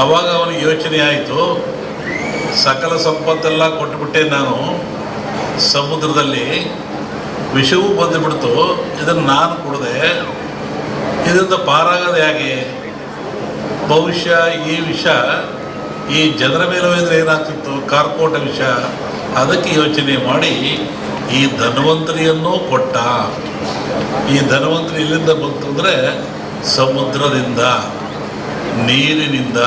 ಆವಾಗ ಅವನಿಗೆ ಯೋಚನೆ ಆಯಿತು, ಸಕಲ ಸಂಪತ್ತೆಲ್ಲ ಕೊಟ್ಟುಬಿಟ್ಟೆ ನಾನು, ಸಮುದ್ರದಲ್ಲಿ ವಿಷವೂ ಬಂದುಬಿಡ್ತು, ಇದನ್ನು ನಾನು ಕುಡಿದೆ, ಇದರಿಂದ ಪಾರಾಗದೆ ಹೇಗೆ? ಬಹುಶಃ ಈ ವಿಷ, ಈ ಜನರ ಮೇಲೆ ಹೋದರೆ ಏನಾಗ್ತಿತ್ತು? ಕಾರ್ಕೋಟ ವಿಷ. ಅದಕ್ಕೆ ಯೋಚನೆ ಮಾಡಿ, ಈ ಧನ್ವಂತರಿಯನ್ನು ಕೊಟ್ಟ. ಈ ಧನ್ವಂತರಿ ಎಲ್ಲಿಂದ ಬಂತು ಅಂದರೆ ಸಮುದ್ರದಿಂದ. ನೀರಿನಿಂದ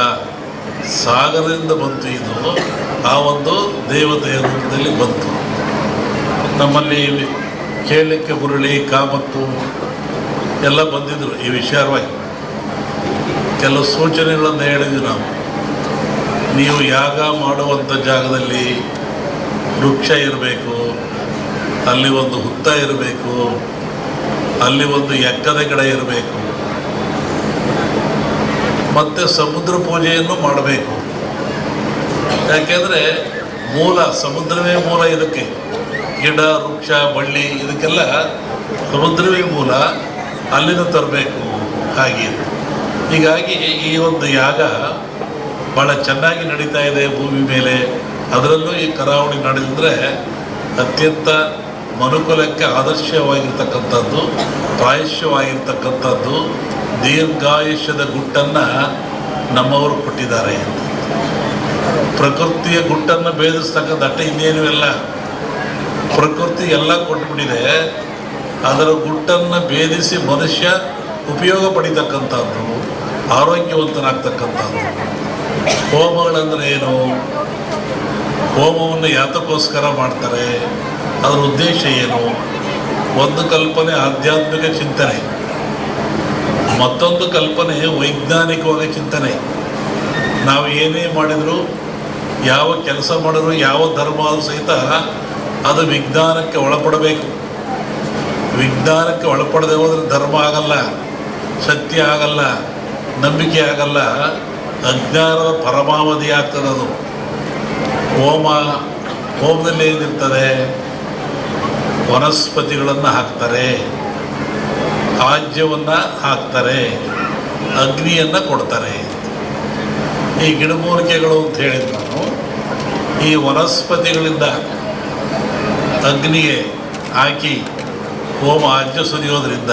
ಸಾಗರದಿಂದ ಬಂತು ಇದು. ಆ ಒಂದು ದೇವತೆಯ ರೂಪದಲ್ಲಿ ಬಂತು. ನಮ್ಮಲ್ಲಿ ಕೇಳಲಿಕ್ಕೆ ಹುರುಳಿ ಕಾಮತ್ತು ಎಲ್ಲ ಬಂದಿದ್ದರು ಈ ವಿಚಾರವಾಗಿ. ಕೆಲವು ಸೂಚನೆಗಳನ್ನು ಹೇಳಿದ್ವಿ ನಾವು. ನೀವು ಯಾಗ ಮಾಡುವಂಥ ಜಾಗದಲ್ಲಿ ವೃಕ್ಷ ಇರಬೇಕು, ಅಲ್ಲಿ ಒಂದು ಹುತ್ತ ಇರಬೇಕು, ಅಲ್ಲಿ ಒಂದು ಎಕ್ಕದ ಗಿಡ ಇರಬೇಕು. ಮತ್ತು ಸಮುದ್ರ ಪೂಜೆಯನ್ನು ಮಾಡಬೇಕು. ಯಾಕೆಂದರೆ ಮೂಲ, ಸಮುದ್ರವೇ ಮೂಲ ಇದಕ್ಕೆ. ಗಿಡ, ವೃಕ್ಷ, ಬಳ್ಳಿ ಇದಕ್ಕೆಲ್ಲ ಸಮುದ್ರವೇ ಮೂಲ, ಅಲ್ಲಿಂದ ತರಬೇಕು ಹಾಗೆ. ಹೀಗಾಗಿ ಈ ಒಂದು ಯಾಗ ಭಾಳ ಚೆನ್ನಾಗಿ ನಡೀತಾ ಇದೆ ಭೂಮಿ ಮೇಲೆ. ಅದರಲ್ಲೂ ಈ ಕರಾವಳಿ ನಡೆದಿದ್ರೆ ಅತ್ಯಂತ ಮನುಕುಲಕ್ಕೆ ಆದರ್ಶವಾಗಿರ್ತಕ್ಕಂಥದ್ದು, ಪ್ರಾಯಶ್ಯವಾಗಿರ್ತಕ್ಕಂಥದ್ದು, ದೀರ್ಘಾಯುಷ್ಯದ ಗುಟ್ಟನ್ನು ನಮ್ಮವರು ಕೊಟ್ಟಿದ್ದಾರೆ ಪ್ರಕೃತಿಯ ಗುಟ್ಟನ್ನು ಭೇದಿಸ್ತಕ್ಕಂಥ ಅಟ್ಟ ಇನ್ನೇನು ಇಲ್ಲ. ಪ್ರಕೃತಿ ಎಲ್ಲ ಕೊಟ್ಟುಬಿಟ್ಟಿದೆ ಅದರ ಗುಟ್ಟನ್ನು ಭೇದಿಸಿ ಮನುಷ್ಯ ಉಪಯೋಗ ಪಡಿತಕ್ಕಂಥದ್ದು, ಆರೋಗ್ಯವಂತನಾಗ್ತಕ್ಕಂಥದ್ದು. ಹೋಮಗಳಂದ್ರೆ ಏನು? ಹೋಮವನ್ನು ಯಾತಕ್ಕೋಸ್ಕರ ಮಾಡ್ತಾರೆ? ಅದರ ಉದ್ದೇಶ ಏನು? ಒಂದು ಕಲ್ಪನೆ ಆಧ್ಯಾತ್ಮಿಕ ಚಿಂತನೆ. ಮತ್ತೊಂದು ಕಲ್ಪನೆ ವೈಜ್ಞಾನಿಕವಾದ ಚಿಂತನೆ. ನಾವು ಏನೇ ಮಾಡಿದರೂ, ಯಾವ ಕೆಲಸ ಮಾಡಿದ್ರು, ಯಾವ ಧರ್ಮ ಆದರೂ ಸಹಿತ ಅದು ವಿಜ್ಞಾನಕ್ಕೆ ಒಳಪಡಬೇಕು. ವಿಜ್ಞಾನಕ್ಕೆ ಒಳಪಡದೆ ಹೋದರೆ ಧರ್ಮ ಆಗಲ್ಲ ಸತ್ಯ ಆಗಲ್ಲ, ನಂಬಿಕೆ ಆಗಲ್ಲ, ಅಜ್ಞಾನದ ಪರಮಾವಧಿ ಆಗ್ತದೆ ಅದು. ಹೋಮ, ಹೋಮದಲ್ಲಿ ಏನಿರ್ತದೆ? ವನಸ್ಪತಿಗಳನ್ನು ಹಾಕ್ತಾರೆ. ಆಜ್ಯವನ್ನು ಹಾಕ್ತಾರೆ. ಅಗ್ನಿಯನ್ನು ಕೊಡ್ತಾರೆ. ಈ ಗಿಡಮೂಲಿಕೆಗಳು ಅಂತ ಹೇಳಿದ ನಾನು, ಈ ವನಸ್ಪತಿಗಳಿಂದ ಅಗ್ನಿಗೆ ಹಾಕಿ ಹೋಮ ಆಜ್ಯ ಸುರಿಯೋದ್ರಿಂದ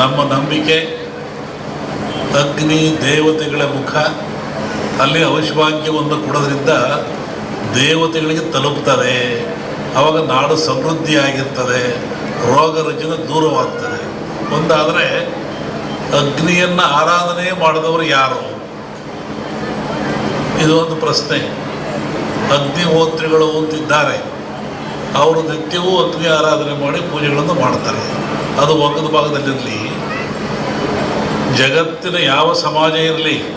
ನಮ್ಮ ನಂಬಿಕೆ ಅಗ್ನಿ ದೇವತೆಗಳ ಮುಖ, ಅಲ್ಲಿ ಔಷಭಾಗ್ಯವನ್ನು ಕೊಡೋದ್ರಿಂದ ದೇವತೆಗಳಿಗೆ ತಲುಪ್ತದೆ. ಆವಾಗ ನಾಡು ಸಮೃದ್ಧಿಯಾಗಿರ್ತದೆ. ರೋಗ ರುಜಿನ ದೂರವಾಗ್ತದೆ. ಒಂದಾದರೆ ಅಗ್ನಿಯನ್ನು ಆರಾಧನೆ ಮಾಡಿದವರು ಯಾರು? ಇದು ಒಂದು ಪ್ರಶ್ನೆ. ಅಗ್ನಿಹೋತ್ರಿಗಳು ಅಂತಿದ್ದಾರೆ. ಅವರು ನಿತ್ಯವೂ ಅಗ್ನಿ ಆರಾಧನೆ ಮಾಡಿ ಪೂಜೆಗಳನ್ನು ಮಾಡ್ತಾರೆ. ಅದು ಒಗ್ಗದ ಭಾಗದಲ್ಲಿರಲಿ. ಜಗತ್ತಿನ ಯಾವ ಸಮಾಜ ಇರಲಿ,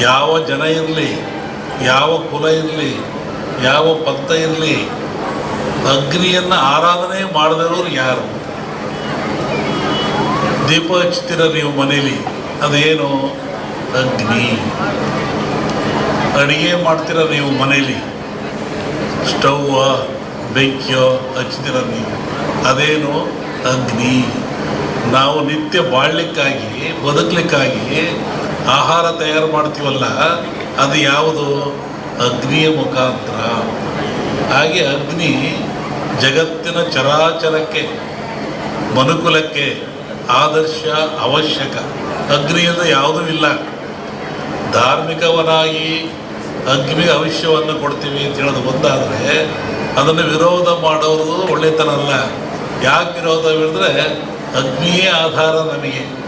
ಯಾವ ಜನ ಇರಲಿ ಯಾವ ಕುಲ ಇರಲಿ, ಯಾವ ಪಂಥ ಇರಲಿ, ಅಗ್ನಿಯನ್ನು ಆರಾಧನೆ ಮಾಡದಿರೋರು ಯಾರು? ದೀಪ ಹಚ್ತೀರ ನೀವು ಮನೇಲಿ, ಅದೇನು? ಅಗ್ನಿ. ಅಡುಗೆ ಮಾಡ್ತೀರ ನೀವು ಮನೇಲಿ ಸ್ಟವ್ವ ಬೆಂಕಿಯೋ ಹಚ್ತೀರ ನೀವು. ಅದೇನು? ಅಗ್ನಿ. ನಾವು ನಿತ್ಯ ಬಾಳ್ಲಿಕ್ಕಾಗಿ, ಬದುಕಲಿಕ್ಕಾಗಿ ಆಹಾರ ತಯಾರು ಮಾಡ್ತೀವಲ್ಲ ಅದು ಯಾವುದು? ಅಗ್ನಿಯ ಮುಖಾಂತರ. ಹಾಗೆ ಅಗ್ನಿ ಜಗತ್ತಿನ ಚರಾಚರಕ್ಕೆ, ಮನುಕುಲಕ್ಕೆ ಆದರ್ಶ, ಅವಶ್ಯಕ. ಅಗ್ನಿಯಿಂದ ಯಾವುದೂ ಇಲ್ಲ. ಧಾರ್ಮಿಕವನಾಗಿ ಅಗ್ನಿಗೆ ಅವಶ್ಯವನ್ನು ಕೊಡ್ತೀವಿ ಅಂತ ಹೇಳೋದು ಒಂದಾದರೆ, ಅದನ್ನು ವಿರೋಧ ಮಾಡೋದು ಒಳ್ಳೆತನ ಅಲ್ಲ. ಯಾಕೆ ವಿರೋಧ ಹೇಳಿದ್ರೆ, ಅಗ್ನಿಯೇ ಆಧಾರ ನಮಗೆ.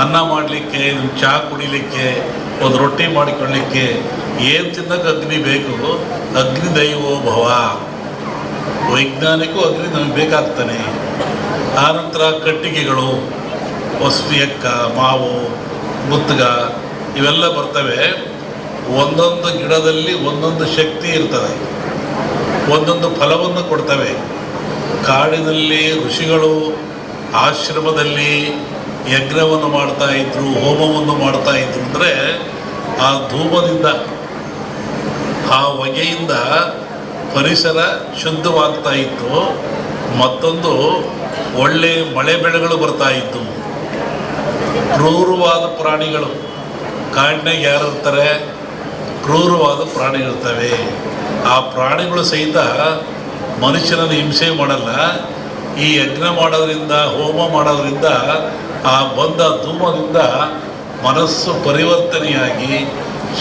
ಅನ್ನ ಮಾಡಲಿಕ್ಕೆ ಚಹಾ ಕುಡಿಲಿಕ್ಕೆ ಒಂದು ರೊಟ್ಟಿ ಮಾಡಿಕೊಳ್ಳಿಕ್ಕೆ ಏನು ತಿನ್ನಕ್ಕೆ ಅಗ್ನಿ ಬೇಕು? ಅಗ್ನಿ ದೈವೋ ಭವ. ವೈಜ್ಞಾನಿಕೂ ಅಗ್ನಿ ನಮಗೆ ಬೇಕಾಗ್ತಾನೆ. ಆನಂತರ ಕಟ್ಟಿಗೆಗಳು ಎಕ್ಕ, ಮಾವು, ಮುತ್ತಗ ಇವೆಲ್ಲ ಬರ್ತವೆ. ಒಂದೊಂದು ಗಿಡದಲ್ಲಿ ಒಂದೊಂದು ಶಕ್ತಿ ಇರ್ತದೆ. ಒಂದೊಂದು ಫಲವನ್ನು ಕೊಡ್ತವೆ. ಕಾಡಿನಲ್ಲಿ ಋಷಿಗಳು ಆಶ್ರಮದಲ್ಲಿ ಯಜ್ಞವನ್ನು ಮಾಡ್ತಾ ಇದ್ರು, ಹೋಮವನ್ನು ಮಾಡ್ತಾ ಇದ್ರು ಅಂದರೆ ಆ ಧೂಮದಿಂದ, ಆ ಹೊಗೆಯಿಂದ ಪರಿಸರ ಶುದ್ಧವಾಗ್ತಾ ಇತ್ತು. ಮತ್ತೊಂದು ಒಳ್ಳೆ ಮಳೆ ಬೆಳೆಗಳು ಬರ್ತಾ ಇತ್ತು. ಕ್ರೂರವಾದ ಪ್ರಾಣಿಗಳು ಕಾಡಿನಾಗ ಯಾರು ಇರ್ತಾರೆ? ಕ್ರೂರವಾದ ಪ್ರಾಣಿಗಳಿರ್ತವೆ ಆ ಪ್ರಾಣಿಗಳು ಸಹಿತ ಮನುಷ್ಯನನ್ನು ಹಿಂಸೆ ಮಾಡಲ್ಲ. ಈ ಯಜ್ಞ ಮಾಡೋದ್ರಿಂದ, ಹೋಮ ಮಾಡೋದ್ರಿಂದ, ಆ ಬಂದ ಧೂಮದಿಂದ ಮನಸ್ಸು ಪರಿವರ್ತನೆಯಾಗಿ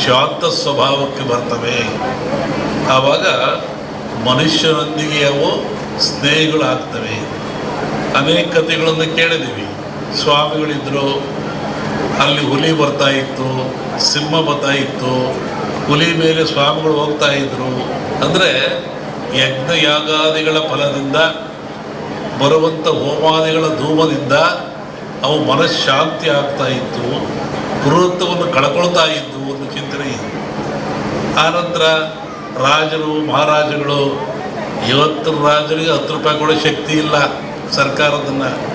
ಶಾಂತ ಸ್ವಭಾವಕ್ಕೆ ಬರ್ತವೆ. ಆವಾಗ ಮನುಷ್ಯರೊಂದಿಗೆ ಅವು ಸ್ನೇಹಿಗಳಾಗ್ತವೆ. ಅನೇಕ ಕಥೆಗಳನ್ನು ಕೇಳಿದ್ದೀವಿ. ಸ್ವಾಮಿಗಳಿದ್ದರು ಅಲ್ಲಿ ಹುಲಿ ಬರ್ತಾ ಇತ್ತು, ಸಿಂಹ ಬರ್ತಾ ಇತ್ತು, ಹುಲಿ ಮೇಲೆ ಸ್ವಾಮಿಗಳು ಹೋಗ್ತಾ ಇದ್ರು. ಅಂದರೆ ಯಜ್ಞ ಯಾಗಾದಿಗಳ ಫಲದಿಂದ ಬರುವಂಥ ಹೋಮಾದಿಗಳ ಧೂಮದಿಂದ ಅವು ಮನಃಶಾಂತಿ ಆಗ್ತಾ ಇತ್ತು ಗುರುತ್ವವನ್ನು ಕಳ್ಕೊಳ್ತಾ ಇದ್ದು ಒಂದು ಚಿಂತನೆ ಇದೆ. ಆನಂತರ ರಾಜರು ಮಹಾರಾಜಗಳು ಇವತ್ತು ರಾಜರಿಗೆ ಹತ್ತು ರೂಪಾಯಿ ಕೊಡೋ ಶಕ್ತಿ ಇಲ್ಲ ಸರ್ಕಾರದನ್ನು.